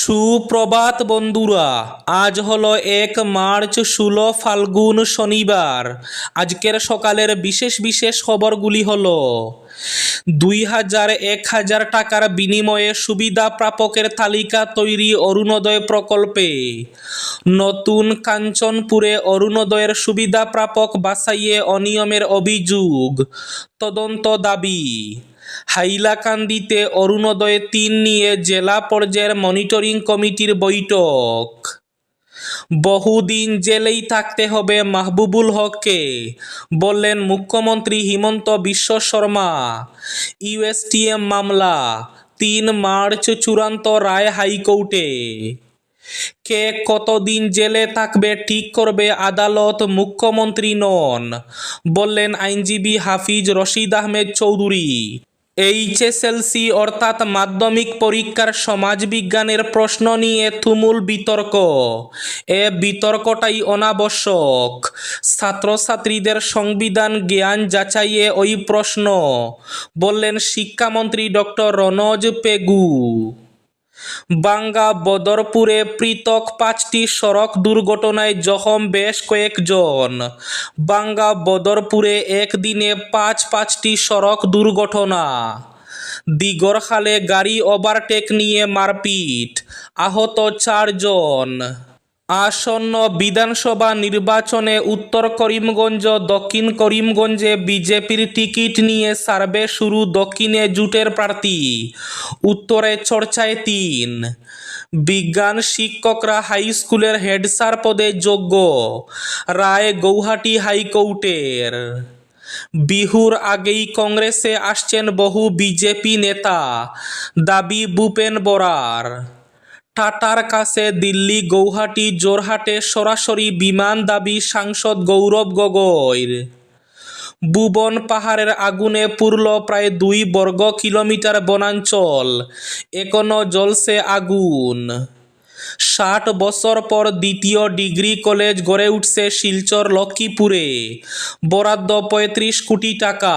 সুপ্রভাত বন্ধুরা, আজ হলো এক মার্চ ষোলো ফাল্গুন শনিবার। আজকের সকালের বিশেষ বিশেষ খবরগুলি হলো, দুই হাজার এক হাজার টাকার বিনিময়ে সুবিধা প্রাপকের তালিকা তৈরি অরুণোদয় প্রকল্পে। নতুন কাঞ্চনপুরে অরুণোদয়ের সুবিধা প্রাপক বাসাইয়ে অনিয়মের অভিযোগ। তদন্ত দাবি হাইলাকান্দিতে অরুণোদয় তিন নিয়ে জেলা পর্যায়ের মনিটরিং কমিটির বৈঠক। বহুদিন জেলেই থাকতে হবে মাহবুবুল হককে, বললেন মুখ্যমন্ত্রী হিমন্ত বিশ্ব শর্মা। ইউএসটিএম মামলা, তিন মার্চ চূড়ান্ত রায় হাইকোর্টে। কে কতদিন জেলে থাকবে ঠিক করবে আদালত মুখ্যমন্ত্রী নন, বললেন আইনজীবী হাফিজ রশিদ আহমেদ চৌধুরী। এইচএসএলসি অর্থাৎ মাধ্যমিক পরীক্ষার সমাজবিজ্ঞানের প্রশ্ন নিয়ে তুমুল বিতর্ক। এ বিতর্কটাই অনাবশ্যক। ছাত্রছাত্রীদের সংবিধান জ্ঞান যাচাইয়ে ওই প্রশ্ন, বললেন শিক্ষামন্ত্রী ডক্টর রনজ পেগু। বাঙ্গা বদরপুরে পৃথক পাঁচটি সড়ক দুর্ঘটনায় জখম বেশ কয়েকজন। বাঙ্গা বদরপুরে একদিনে পাঁচ পাঁচটি সড়ক দুর্ঘটনা। দিগরখালে গাড়ি ওভারটেক নিয়ে মারপিট। আহত চারজন। আসন্ন বিধানসভা নির্বাচনে উত্তর করিমগঞ্জ, দক্ষিণ করিমগঞ্জে বিজেপির টিকিট নিয়ে সার্ভে শুরু দক্ষিণে জুটের প্রার্থী। উত্তরে চর্চায় তিন। বিজ্ঞান শিক্ষকরা হাই স্কুলের হেড স্যার পদে যোগ্য। রায় গৌহাটি হাইকোর্টের। বিহুর আগেই কংগ্রেসে আসছেন বহু বিজেপি নেতা। দাবি ভূপেন বরার। টাটার কাছে দিল্লি, গৌহাটি জোরহাটে সরাসরি বিমান দাবি সাংসদ গৌরব গগৈর। ভুবন পাহাড়ের আগুনে পুরল প্রায় দুই বর্গ কিলোমিটার বনাঞ্চল, এখনও জ্বলছে আগুন। ষাট বছর পর দ্বিতীয় ডিগ্রি কলেজ গড়ে উঠছে শিলচর লক্ষ্মীপুরে, বরাদ্দ পঁয়ত্রিশ কোটি টাকা।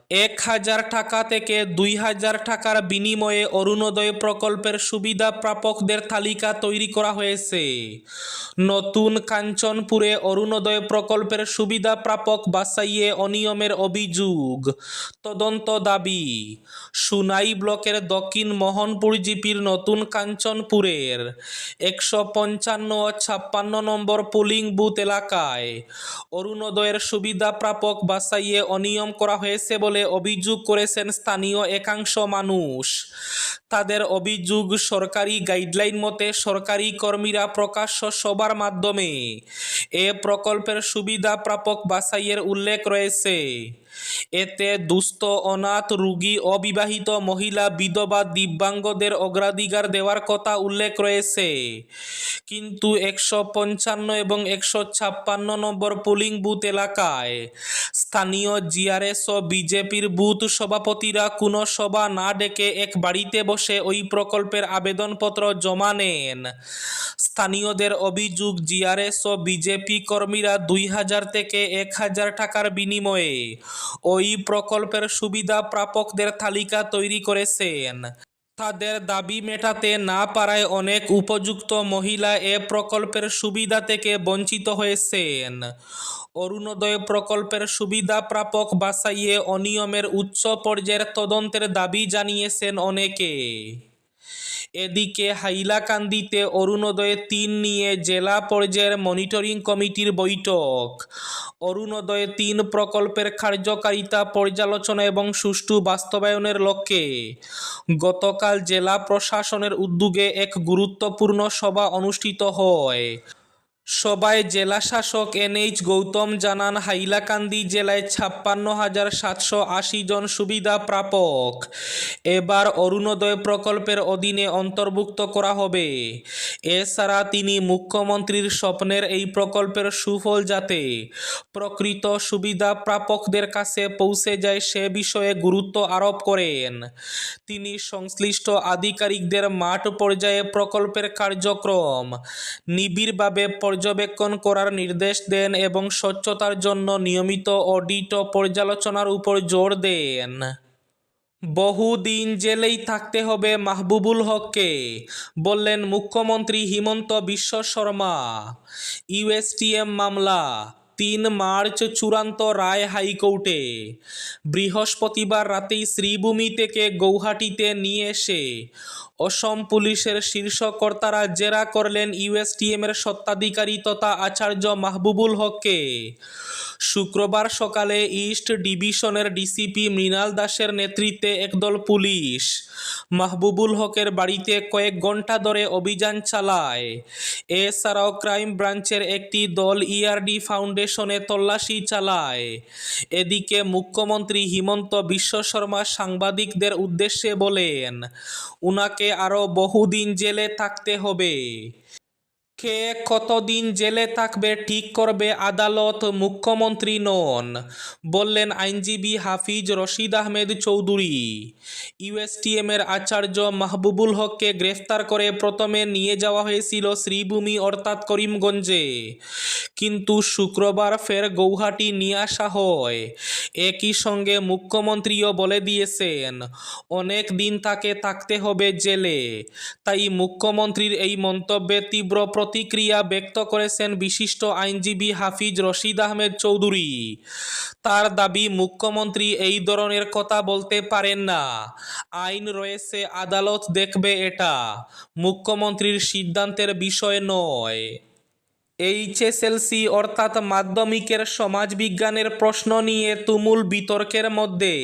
এক হাজার টাকা থেকে দুই হাজার টাকার বিনিময়ে অরুণোদয় প্রকল্পের সুবিধা প্রাপকদের তালিকা তৈরি করা হয়েছে। নতুন কাঞ্চনপুরে অরুণোদয় প্রকল্পের সুবিধা প্রাপক বাসাইয়ে অনিয়মের অভিযোগ। তদন্ত দাবি, সুনাই ব্লকের দক্ষিণ মোহনপুর জিপির নতুন কাঞ্চনপুরের একশো পঞ্চান্ন ছাপ্পান্ন নম্বর পোলিং বুথ এলাকায় অরুণোদয়ের সুবিধা প্রাপক বাসাইয়ে অনিয়ম করা হয়েছে বলে অভিযোগ করেছেন স্থানীয় একাংশ মানুষ। তাদের অভিযোগ সরকারি গাইডলাইন মতে সরকারি কর্মীরা প্রকাশ্য সবার মাধ্যমে এ প্রকল্পের সুবিধা প্রাপক বাছাইয়ের উল্লেখ রয়েছে। এতে দুস্থ, অনাথ, রুগী, অবিবাহিত মহিলা, বিধবা, দিব্যাঙ্গদের অগ্রাধিকার দেওয়ার কথা উল্লেখ রয়েছে। কিন্তু একশো পঞ্চান্ন এবং একশো ছাপ্পান্ন নম্বর পোলিং বুথ এলাকায় স্থানীয় জিআরএস ও বিজেপির বুথ সভাপতিরা কোনো সভা না ডেকে এক বাড়িতে বসে ওই প্রকল্পের আবেদনপত্র জমা নেন। স্থানীয়দের অভিযোগ, জিআরএস ও বিজেপি কর্মীরা দুই হাজার থেকে এক হাজার টাকার বিনিময়ে ওই প্রকল্পের সুবিধা প্রাপকদের তালিকা তৈরি করেছেন। তাদের দাবি মেটাতে না পারায় অনেক উপযুক্ত মহিলা এ প্রকল্পের সুবিধা থেকে বঞ্চিত হয়েছেন। অরুণোদয় প্রকল্পের সুবিধা প্রাপক বাসাইয়ে অনিয়মের উচ্চ পর্যায়ের তদন্তের দাবি জানিয়েছেন অনেকে। এদিকে হাইলাকান্দিতে অরুণোদয় তিন নিয়ে জেলা পর্যায়ের মনিটরিং কমিটির বৈঠক। অরুণোদয় তিন প্রকল্পের কার্যকারিতা, পর্যালোচনা এবং সুষ্ঠু বাস্তবায়নের লক্ষ্যে গতকাল জেলা প্রশাসনের উদ্যোগে এক গুরুত্বপূর্ণ সভা অনুষ্ঠিত হয়। সভায় জেলা শাসক এনএইচ গৌতম জানান, হাইলাকান্দি জেলায় ছাপ্পান্ন হাজার সাতশো আশি জন সুবিধা প্রাপক। এবার অরুণোদয় প্রকল্পের অধীনে অন্তর্ভুক্ত করা হবে। এছাড়া তিনি মুখ্যমন্ত্রীর স্বপ্নের এই প্রকল্পের সুফল যাতে প্রকৃত সুবিধা প্রাপকদের কাছে পৌঁছে যায় সে বিষয়ে গুরুত্ব আরোপ করেন। তিনি সংশ্লিষ্ট আধিকারিকদের মাঠ পর্যায়ে প্রকল্পের কার্যক্রম নিবিড়ভাবে পর্যবেক্ষণ করার নির্দেশ দেন এবং স্বচ্ছতার জন্য নিয়মিত অডিট ও পর্যালোচনার উপর জোর দেন। বহুদিন জেলেই থাকতে হবে মাহবুবুল হককে, বললেন মুখ্যমন্ত্রী হিমন্ত বিশ্ব শর্মা। ইউএসটিএম মামলা, তিন মার্চ চূড়ান্ত রায় হাইকোর্টে। বৃহস্পতিবার রাতেই শ্রীভূমি থেকে গৌহাটিতে নিয়ে এসে অসম পুলিশের শীর্ষ কর্তারা জেরা করলেন ইউএসটিএমের সত্ত্বাধিকারী তথা আচার্য মাহবুবুল হককে। শুক্রবার সকালে ইস্ট ডিভিশনের ডিসিপি মৃণাল দাসের নেতৃত্বে একদল পুলিশ মাহবুবুল হকের বাড়িতে কয়েক ঘণ্টা ধরে অভিযান চালায়। এছাড়াও ক্রাইম ব্রাঞ্চের একটি দল ইআরডি ফাউন্ডেশনে তল্লাশি চালায়। এদিকে মুখ্যমন্ত্রী হিমন্ত বিশ্ব শর্মা সাংবাদিকদের উদ্দেশ্যে বলেন, উনাকে আরও বহুদিন জেলে থাকতে হবে। কে কতদিন জেলে থাকবে, ঠিক করবে আদালত মুখ্যমন্ত্রী নন, বললেন আইনজীবী হাফিজ রশিদ আহমেদ চৌধুরী। ইউএসটিএমের আচার্য মাহবুবুল হককে গ্রেফতার করে প্রথমে নিয়ে যাওয়া হয়েছিল শ্রীভূমি, অর্থাৎ করিমগঞ্জে। কিন্তু শুক্রবার ফের গৌহাটি নিয়ে আসা হয়। একই সঙ্গে মুখ্যমন্ত্রীও বলে দিয়েছেন, অনেক দিন তাকে থাকতে হবে জেলে। তাই মুখ্যমন্ত্রীর এই মন্তব্যে তীব্র প্রতিক্রিয়া ব্যক্ত করেছেন বিশিষ্ট আইনজীবী হাফিজ রশিদ আহমেদ চৌধুরী। তার দাবি, মুখ্যমন্ত্রী এই ধরনের কথা বলতে পারেন না। আইন রয়েছে, আদালত দেখবে এটা। মুখ্যমন্ত্রীর সিদ্ধান্তের বিষয় নয়। এইচএসএলসি অর্থাৎ মাধ্যমিকের সমাজবিজ্ঞানের প্রশ্ন নিয়ে তুমুল বিতর্কের মধ্যে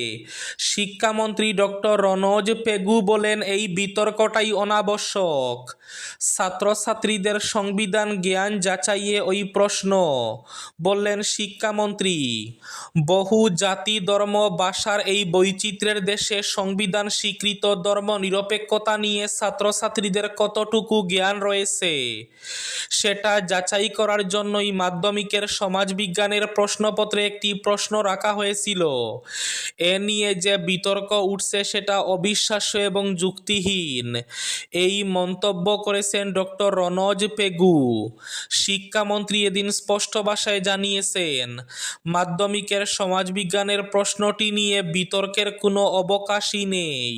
শিক্ষামন্ত্রী ডক্টর রনজ পেগু বলেন, এই বিতর্কটাই অনাবশ্যক। ছাত্রছাত্রীদের সংবিধান জ্ঞান যাচাইয়ে ওই প্রশ্ন। বললেন শিক্ষামন্ত্রী। বহু জাতি, ধর্ম, ভাষার এই বৈচিত্র্যের দেশে সংবিধান স্বীকৃত ধর্ম নিরপেক্ষতা নিয়ে ছাত্রছাত্রীদের কতটুকু জ্ঞান রয়েছে, সেটা যাচাই করার জন্যই মাধ্যমিকের সমাজবিজ্ঞানের প্রশ্নপত্রে একটি প্রশ্ন রাখা হয়েছিল। এ নিয়ে যে বিতর্ক উঠছে সেটা অবিশ্বাস্য এবং যুক্তিহীন। এই মন্তব্য করেছেন ডক্টর রনজ পেগু। শিক্ষামন্ত্রী এদিন স্পষ্ট ভাষায় জানিয়েছেন, মাধ্যমিকের সমাজবিজ্ঞানের প্রশ্নটি নিয়ে বিতর্কের কোনো অবকাশই নেই।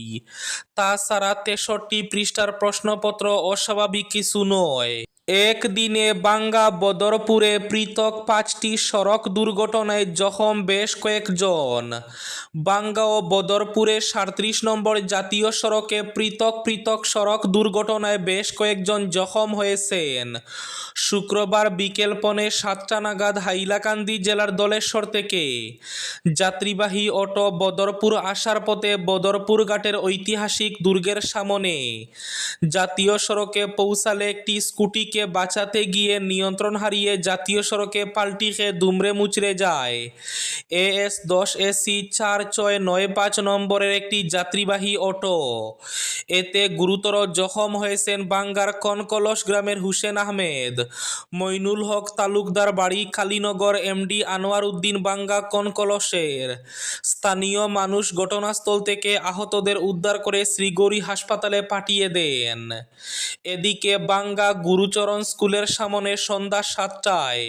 তাছাড়া তেষট্টি পৃষ্ঠার প্রশ্নপত্র অস্বাভাবিক কিছু নয়। একদিনে বাঙ্গা বদরপুরে পৃথক পাঁচটি সড়ক দুর্ঘটনায় জখম বেশ কয়েকজন। বাঙ্গা ও বদরপুরে সাঁত্রিশ নম্বর জাতীয় সড়কে পৃথক পৃথক সড়ক দুর্ঘটনায় বেশ কয়েকজন জখম হয়েছেন। শুক্রবার বিকেল পৌনে সাতটা নাগাদ হাইলাকান্দি জেলার দলেশ্বর থেকে যাত্রীবাহী অটো বদরপুর আসার পথে বদরপুর ঘাটের ঐতিহাসিক দুর্গের সামনে জাতীয় সড়কে পৌঁছালে একটি স্কুটিকে বাঁচাতে গিয়ে নিয়ন্ত্রণ হারিয়ে জাতীয় সড়কে পাল্টি খেয়ে দুমড়ে মুচড়ে যায়। এএস দশ এসি চার ছয় নয় পাঁচ নম্বরের একটি যাত্রীবাহী অটো। এতে গুরুতর জখম হয়েছেন বাঙ্গার কনকলস গ্রামের হুসেন আহমেদ। মইনুল হক তালুকদার বাড়ি কালীনগর এমডি আনোয়ার উদ্দিন বাঙ্গা কনকলসের। স্থানীয় মানুষ ঘটনাস্থল থেকে আহতদের উদ্ধার করে শ্রীগৌরী হাসপাতালে পাঠিয়ে দেন। এদিকে বাঙ্গা গুরুচরণ স্কুলের সামনে সন্ধ্যা সাতটায়।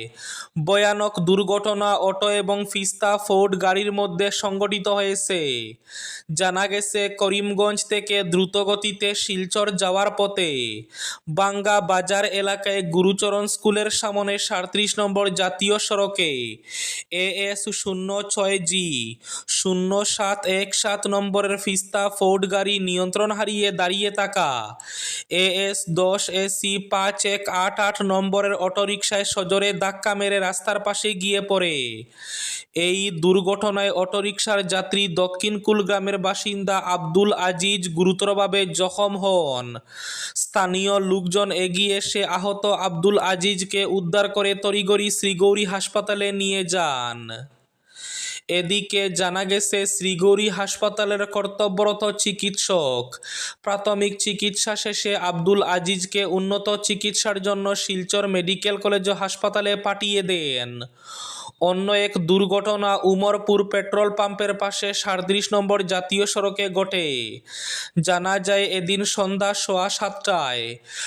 ভয়ানক দুর্ঘটনা, অটো এবং ফিস্তা ফোর্ড গাড়ির মধ্যে সংঘটিত হয়েছে। জানা গেছে, করিমগঞ্জ থেকে দ্রুতগতিতে শিলচর যাওয়ার পথে বাঙ্গা বাজার এলাকায় গুরুচরণ স্কুলের সামনে সাঁত্রিশ নম্বর জাতীয় সড়কে এ এস শূন্য ছয় জি শূন্য সাত এক সাত নম্বরের ফিস্তা ফোর্ড গাড়ি নিয়ন্ত্রণ হারিয়ে দাঁড়িয়ে থাকা এ এস দশ এসি পাঁচ এক আট আট নম্বরের অটোরিকশায় সজোরে ধাক্কা মেরে রাস্তার পাশে গিয়ে পড়ে। এই দুর্ঘটনায় অটোরিকশার যাত্রী দক্ষিণ কুলগ্রামের বাসিন্দা আব্দুল আজিজ গুরুতরভাবে জখম হন। স্থানীয় লোকজন এগিয়ে এসে আহত আব্দুল আজিজকে উদ্ধার করে তরিগরি শ্রীগৌরী হাসপাতালে নিয়ে যান। এদিকে জানা গেছে, শ্রীগৌরী হাসপাতালের কর্তব্যরত চিকিৎসক। প্রাথমিক চিকিৎসা শেষে আব্দুল আজিজকে উন্নত চিকিৎসার জন্য শিলচর মেডিকেল কলেজ হাসপাতালে পাঠিয়ে দেন। অন্য এক দুর্ঘটনা উমরপুর পেট্রোল পাম্পের পাশে সাঁত্রিশ নম্বর জাতীয় সড়কে ঘটে। জানা যায়, এদিন সন্ধ্যা সোয়া সাতটায়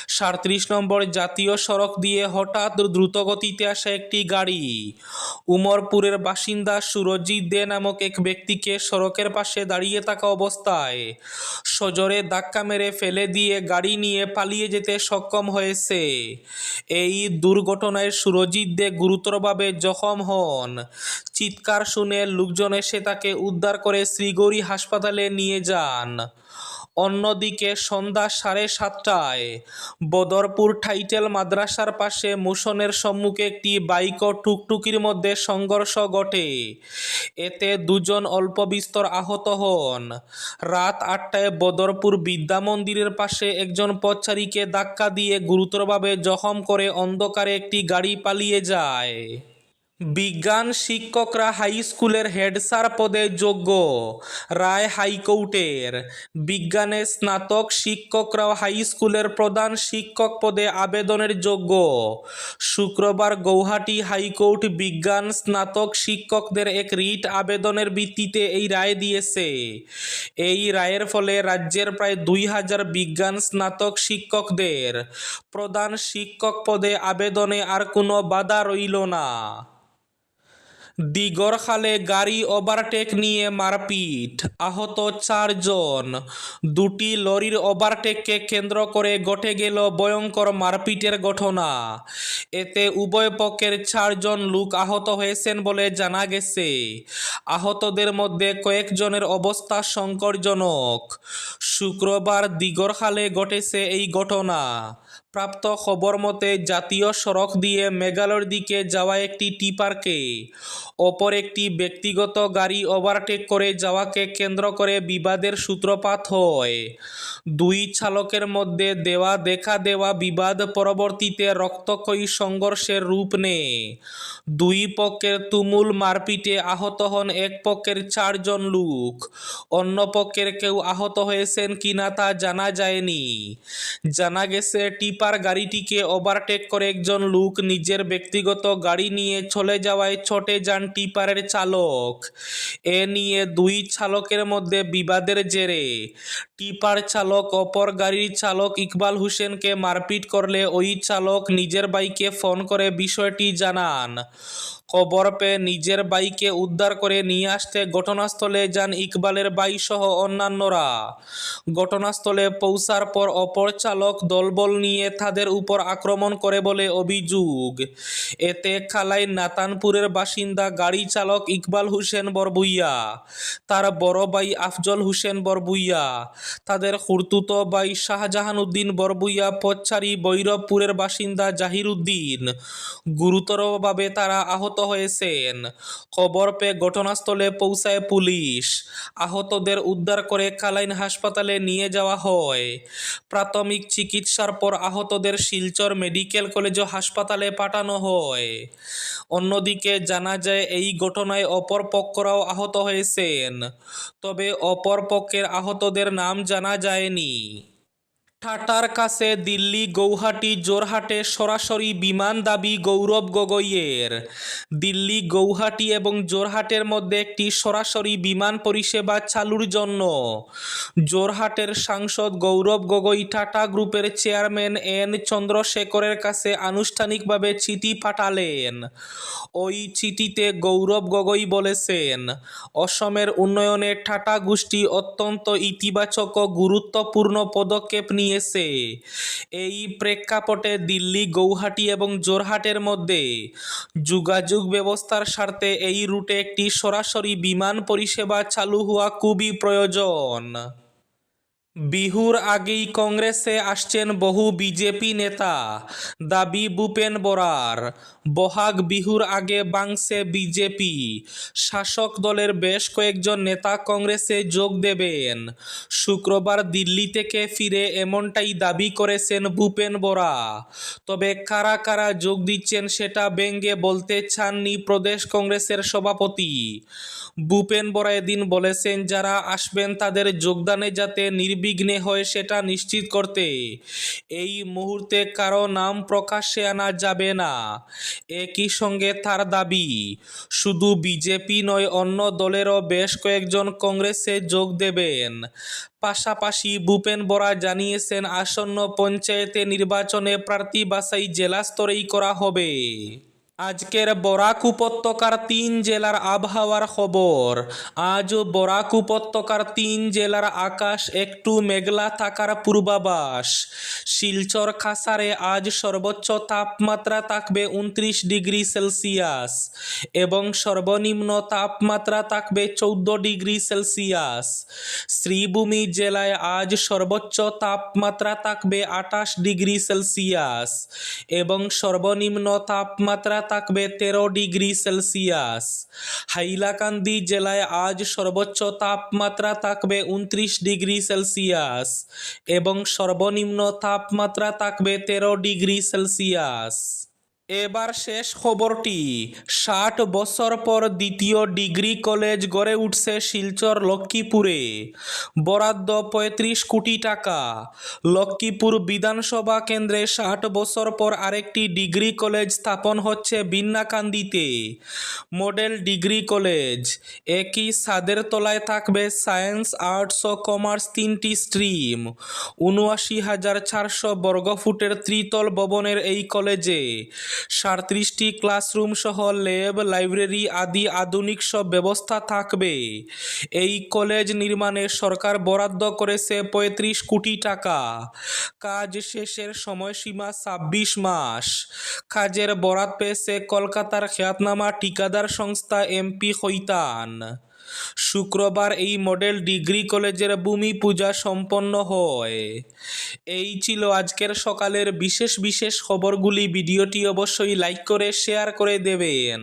সাঁত্রিশ নম্বর জাতীয় সড়ক দিয়ে হঠাৎ দ্রুতগতিতে আসা একটি গাড়ি। উমরপুরের বাসিন্দা সুরজিৎ দে নামক এক ব্যক্তিকে সড়কের পাশে দাঁড়িয়ে থাকা অবস্থায় সজোরে ধাক্কা মেরে ফেলে দিয়ে গাড়ি নিয়ে পালিয়ে যেতে সক্ষম হয়েছে। এই দুর্ঘটনায় সুরজিৎ দে গুরুতরভাবে জখম হন চিৎকার শুনে লোকজন এসে তাকে উদ্ধার করে শ্রীগৌরী হাসপাতালে নিয়ে যান। অন্যদিকে সন্ধ্যা সাড়ে সাতটায় বদরপুর টাইটেল মাদ্রাসার পাশে মোশনের সম্মুখে একটি বাইক ও টুকটুকির মধ্যে সংঘর্ষ ঘটে। এতে দুজন অল্প বিস্তর আহত হন। রাত আটটায় বদরপুর বিদ্যা মন্দিরের পাশে একজন পথচারীকে ধাক্কা দিয়ে গুরুতরভাবে জখম করে অন্ধকারে একটি গাড়ি পালিয়ে যায়। বিজ্ঞান শিক্ষকরা হাই স্কুলের হেড স্যার পদে যোগ্য। রায় হাইকোর্টের। বিজ্ঞানে স্নাতক শিক্ষকরাও হাই স্কুলের প্রধান শিক্ষক পদে আবেদনের যোগ্য। শুক্রবার গৌহাটি হাইকোর্ট বিজ্ঞান স্নাতক শিক্ষকদের এক রিট আবেদনের ভিত্তিতে এই রায় দিয়েছে। এই রায়ের ফলে রাজ্যের প্রায় দুই হাজার বিজ্ঞান স্নাতক শিক্ষকদের প্রধান শিক্ষক পদে আবেদনে আর কোনো বাধা রইল না। দিগরখালে গাড়ি ওভারটেক নিয়ে মারপিট। আহত চারজন। দুটি লরির ওভারটেককে কেন্দ্র করে ঘটে গেল ভয়ঙ্কর মারপিটের ঘটনা। এতে উভয় পক্ষের চারজন লোক আহত হয়েছেন বলে জানা গেছে। আহতদের মধ্যে কয়েকজনের অবস্থা সংকটজনক। শুক্রবার দিগরখালে ঘটেছে এই ঘটনা। প্রাপ্ত খবর মতে জাতীয় সড়ক দিয়ে মেঘালয়ের দিকে যাওয়া একটি টিপারকে অপর একটি ব্যক্তিগত গাড়ি ওভারটেক করে যাওয়াকে কেন্দ্র করে বিবাদের সূত্রপাত হয়। দুই চালকের মধ্যে দেওয়া দেখা দেওয়া বিবাদ পরবর্তীতে রক্তক্ষয়ী সংঘর্ষের রূপ নেয়। দুই পক্ষের তুমুল মারপিটে আহত হন এক পক্ষের চারজন লোক। অন্য পক্ষের কেউ আহত হয়েছেন কিনা তা জানা যায়নি। জানা গেছে, টিপার গাড়িটিকে ওভারটেক করে একজন লোক নিজের ব্যক্তিগত গাড়ি নিয়ে চলে যাওয়ায় ছটে যান টিপারের চালক। এ নিয়ে দুই চালকের মধ্যে বিবাদের জেরে। টিপার চালক, অপর গাড়ির চালক ইকবাল হোসেনকে মারপিট করলে ওই চালক নিজের বাইকে ফোন করে বিষয়টি জানান। খবর পেয়ে নিজের বাইকে উদ্ধার করে নিয়ে আসতে ঘটনাস্থলে যান ইকবালের বাই সহ অন্যান্যরা। ঘটনাস্থলে পৌঁছার পর অপর চালক দলবল নিয়ে তাদের উপর আক্রমণ করে বলে অভিযোগ। এতে খালাই নাতানপুরের বাসিন্দা গাড়ি চালক ইকবাল হোসেন বরবুইয়া, তার বড় ভাই আফজল হোসেন বরবুইয়া, তাদের খুর্তুত ভাই শাহজাহান উদ্দিন বরবুইয়া পচ্চারি বৈরবপুরের বাসিন্দা জাহির উদ্দিন গুরুতরভাবে তারা আহত হয়েছেন। খবর পেয়ে ঘটনাস্থলে পৌঁছায় পুলিশ। আহতদের উদ্ধার করে কালাইন হাসপাতালে নিয়ে যাওয়া হয়। প্রাথমিক চিকিৎসার পর আহতদের শিলচর মেডিকেল কলেজ ও হাসপাতালে পাঠানো হয়। অন্যদিকে জানা যায়, এই ঘটনায় অপর পক্ষরাও আহত হয়েছেন। তবে অপর পক্ষের আহতদের নাম জানা যায়নি। ঠাটার কাছে দিল্লি, গৌহাটি জোরহাটে সরাসরি বিমান দাবি গৌরব গগৈয়ের। দিল্লি, গৌহাটি এবং জোরহাটের মধ্যে একটি সরাসরি বিমান পরিষেবা চালুর জন্য। জোরহাটের সাংসদ গৌরব গগৈ টাটা গ্রুপের চেয়ারম্যান এন চন্দ্রশেখরের কাছে আনুষ্ঠানিকভাবে চিঠি পাঠালেন। ওই চিঠিতে গৌরব গগৈ বলেছেন, অসমের উন্নয়নে টাটা গোষ্ঠী অত্যন্ত ইতিবাচক ও গুরুত্বপূর্ণ পদক্ষেপ নিয়েছে। এই প্রেক্ষাপটে দিল্লি, গৌহাটি এবং জোরহাটের মধ্যে যোগাযোগ ব্যবস্থার স্বার্থে এই রুটে একটি সরাসরি বিমান পরিষেবা চালু হওয়া খুবই প্রয়োজন। বিহুর আগেই কংগ্রেসে আসছেন বহু বিজেপি নেতা। দাবি, ভূপেন বরার। বহাগ বিহুর আগে বাংসে বিজেপি। শাসক দলের বেশ কয়েকজন নেতা কংগ্রেসে যোগ দেবেন। শুক্রবার দিল্লি থেকে ফিরে এমনটাই দাবি করেছেন ভূপেন বরা। তবে কারা কারা যোগ দিচ্ছেন সেটা ব্যঙ্গে বলতে চাননি প্রদেশ কংগ্রেসের সভাপতি। ভূপেন বরা এদিন বলেছেন, যারা আসবেন তাদের যোগদানে যাতে নির্বিঘ্নে হয় সেটা নিশ্চিত করতে। এই মুহূর্তে কারও নাম প্রকাশ্যে আনা যাবে না। একই সঙ্গে তার দাবি, শুধু বিজেপি নয়, অন্য দলেরও বেশ কয়েকজন কংগ্রেসে যোগ দেবেন। পাশাপাশি ভূপেন বরা জানিয়েছেন, আসন্ন পঞ্চায়েতে নির্বাচনে প্রার্থী বাছাই জেলা স্তরেই করা হবে। আজকের বরাক উপত্যকার তিন জেলার আবহাওয়ার খবর। আজও বরাক উপত্যকার তিন জেলার আকাশ একটু মেঘলা থাকার পূর্বাভাস। শিলচর খাসারে আজ সর্বোচ্চ তাপমাত্রা থাকবে উনত্রিশ ডিগ্রি সেলসিয়াস এবং সর্বনিম্ন তাপমাত্রা থাকবে চৌদ্দ ডিগ্রি সেলসিয়াস। শ্রীভূমি জেলায় আজ সর্বোচ্চ তাপমাত্রা থাকবে আঠাশ ডিগ্রি সেলসিয়াস এবং সর্বনিম্ন তাপমাত্রা থাকবে তেরো ডিগ্রি সেলসিয়াস হাইলাকান্দি জেলায় আজ সর্বোচ্চ তাপমাত্রা থাকবে উনত্রিশ ডিগ্রি সেলসিয়াস এবং সর্বনিম্ন তাপমাত্রা থাকবে তেরো ডিগ্রি সেলসিয়াস এবার শেষ খবরটি। ষাট বছর পর দ্বিতীয় ডিগ্রি কলেজ গড়ে উঠছে শিলচর লক্ষ্মীপুরে। বরাদ্দ পঁয়ত্রিশ কোটি টাকা। লক্ষ্মীপুর বিধানসভা কেন্দ্রে ষাট বছর পর আরেকটি ডিগ্রি কলেজ স্থাপন হচ্ছে বিন্নাকান্দিতে মডেল ডিগ্রি কলেজ। একই ছাদের তলায় থাকবে সায়েন্স, আর্টস ও কমার্স তিনটি স্ট্রিম। উনআশি হাজার চারশো বর্গফুটের ত্রিতল ভবনের এই কলেজে সাঁত্রিশটি ক্লাসরুম সহ ল্যাব, লাইব্রেরি আদি আধুনিক সব ব্যবস্থা থাকবে। এই কলেজ নির্মাণে সরকার বরাদ্দ করেছে পঁয়ত্রিশ কোটি টাকা। কাজ শেষের সময়সীমা ছাব্বিশ মাস। কাজের বরাদ পেয়েছে কলকাতার খ্যাতনামা ঠিকাদার সংস্থা এমপি খৈতান শুক্রবার এই মডেল ডিগ্রি কলেজের ভূমি পূজা সম্পন্ন হয়। এই ছিল আজকের সকালের বিশেষ বিশেষ খবরগুলি। ভিডিওটি অবশ্যই লাইক করে, শেয়ার করে দেবেন।